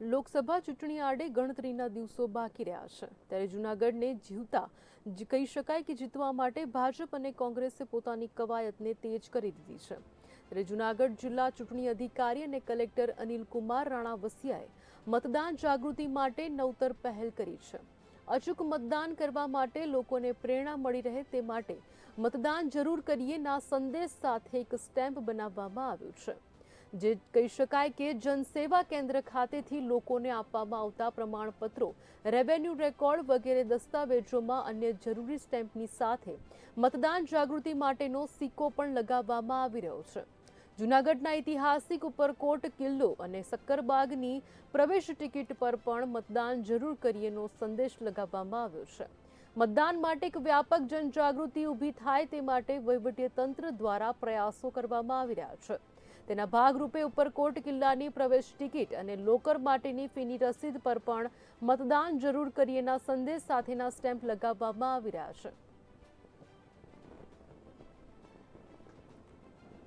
લોકસભા ચૂંટણી આડે ગણતરીના દિવસો બાકી રહ્યા છે. ત્યારે જૂનાગઢને જીવતા કહી શકાય કે જીતવા માટે ભાજપ અને કોંગ્રેસે પોતાની કવાયતને તેજ કરી દીધી છે. ત્યારે જૂનાગઢ જિલ્લા ચૂંટણી અધિકારી અને કલેક્ટર અનિલ કુમાર રાણા વસિયાએ મતદાન જાગૃતિ માટે નવતર પહેલ કરી છે. અચૂક મતદાન કરવા માટે લોકોને પ્રેરણા મળી રહે તે માટે મતદાન જરૂર કરીએ ના સંદેશ સાથે એક સ્ટેમ્પ બનાવવામાં આવ્યું છે. જે કહી શકાય કે જનસેવા કેન્દ્ર ખાતેથી લોકોને આપવામાં આવતા પ્રમાણપત્રો રેવન્યુ રેકોર્ડ વગેરે દસ્તાવેજોમાં અન્ય જરૂરી સ્ટેમ્પની સાથે મતદાન જાગૃતિ માટેનો સિક્કો પણ લગાવવામાં આવી રહ્યો છે. જૂનાગઢના ઐતિહાસિક ઉપરકોટ, કિલ્લો અને સક્કરબાગની પ્રવેશ ટિકિટ પર પણ મતદાન જરૂર કરીએનો સંદેશ લગાવવામાં આવ્યો છે. મતદાન માટે એક વ્યાપક જનજાગૃતિ ઊભી થાય તે માટે વહીવટીતંત્ર દ્વારા પ્રયાસો કરવામાં આવી રહ્યા છે. તેના ભાગરૂપે ઉપરકોટ કિલ્લાની પ્રવેશ ટિકિટ અને લોકર માટેની ફીની રસીદ પર પણ મતદાન જરૂર કરીએના સંદેશ સાથેના સ્ટેમ્પ લગાવવામાં આવી રહ્યા છે.